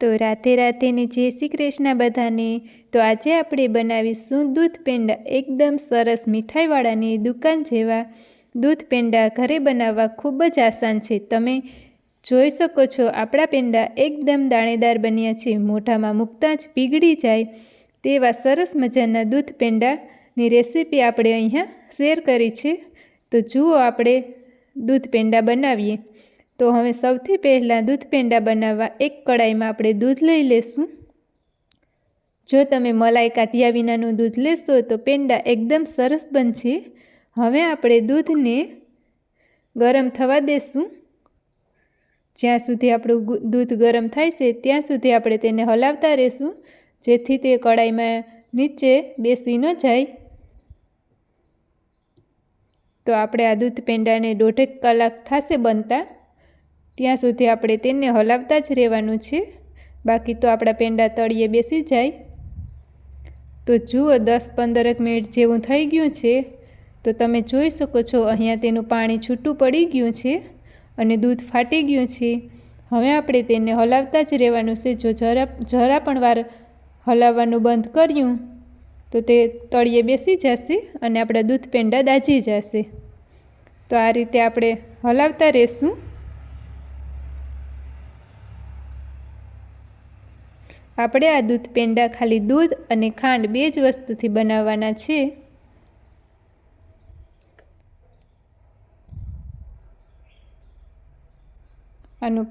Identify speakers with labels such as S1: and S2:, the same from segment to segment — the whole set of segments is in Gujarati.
S1: તો રાતે રાતેની જય શ્રી કૃષ્ણ બધાને. તો આજે આપણે બનાવીશું દૂધ પેંડા એકદમ સરસ મીઠાઈવાળાની દુકાન જેવા. દૂધ પેંડા ઘરે બનાવવા ખૂબ જ આસાન છે. તમે જોઈ શકો છો, આપણા પેંડા એકદમ દાણેદાર બન્યા છે. મોઢામાં મૂકતાં જ પીગળી જાય તેવા સરસ મજાના દૂધ પેંડાની રેસીપી આપણે અહીંયા શેર કરી છે. તો જુઓ આપણે દૂધ પેંડા બનાવીએ. તો હવે સૌથી પહેલાં દૂધ પેંડા બનાવવા એક કડાઈમાં આપણે દૂધ લઈ લેશું. જો તમે મલાઈ કાઢ્યા વિનાનું દૂધ લેશો તો પેંડા એકદમ સરસ બનશે. હવે આપણે દૂધને ગરમ થવા દેશું. જ્યાં સુધી આપણું દૂધ ગરમ થાય છે, ત્યાં સુધી આપણે તેને હલાવતા રહેશું, જેથી તે કડાઈમાં નીચે બેસી ન જાય. તો આપણે આ દૂધ પેંડાને દોઢેક કલાક થશે બનતા. ત્યાં સુધી આપણે તેને હલાવતા જ રહેવાનું છે. બાકી તો આપણા પેંડા તળીએ બેસી જાય. તો જુઓ દસ પંદરક મિનિટ જેવું થઈ ગયું છે. તો તમે જોઈ શકો છો અહીંયા તેનું પાણી છૂટું પડી ગયું છે અને દૂધ ફાટી ગયું છે. હવે આપણે તેને હલાવતા જ રહેવાનું છે. જો જરા જરા પણ વાર હલાવવાનું બંધ કર્યું, તો તે તળિયે બેસી જશે અને આપણા દૂધ પેંડા દાજી જશે. તો આ રીતે આપણે હલાવતા રહેશું. આપણે આ દૂધ પેંડા ખાલી દૂધ અને ખાંડ બે જ વસ્તુથી બનાવવાના છે આનું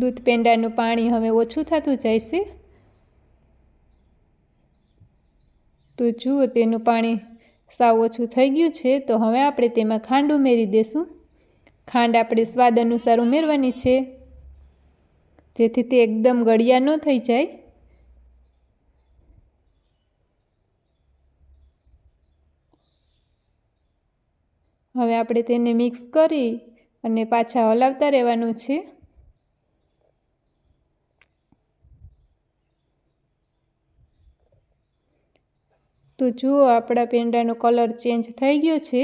S1: દૂધ પેંડાનું પાણી હવે ઓછું થતું જાય છે તો જુઓ તેનું પાણી સાવ ઓછું થઈ ગયું છે, તો હવે આપણે તેમાં ખાંડ ઉમેરી દઈશું ખાંડ આપણે સ્વાદ અનુસાર ઉમેરવાની છે, જેથી તે એકદમ ગળિયા ન થઈ જાય. હવે આપણે તેને મિક્સ કરી અને પાછા હલાવતા રહેવાનું છે. તો જુઓ આપણા પેંડાનો કલર ચેન્જ થઈ ગયો છે.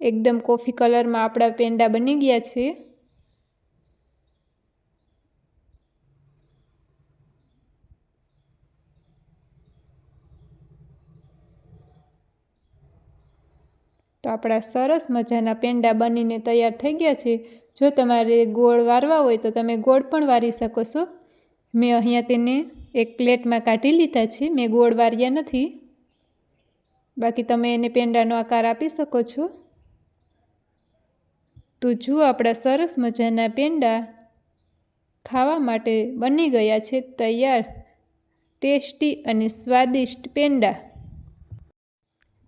S1: એકદમ કોફી કલરમાં આપણા પેંડા બની ગયા છે. તો આપણા સરસ મજાના પેંડા બનીને તૈયાર થઈ ગયા છે. જો તમારે ગોળ વારવા હોય તો તમે ગોળ પણ વારી શકો છો. મેં અહીંયા તેને એક પ્લેટમાં કાઢી લીધા છે. મેં ગોળ વાર્યા નથી. બાકી તમે એને પેંડાનો આકાર આપી શકો છો. તો જુઓ આપણા સરસ મજાના પેંડા ખાવા માટે બની ગયા છે તૈયાર, ટેસ્ટી અને સ્વાદિષ્ટ પેંડા.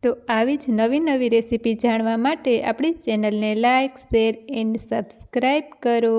S1: તો આવી જ નવી નવી રેસીપી જાણવા માટે આપણી ચેનલને લાઇક શેર એન્ડ સબસ્ક્રાઈબ કરો.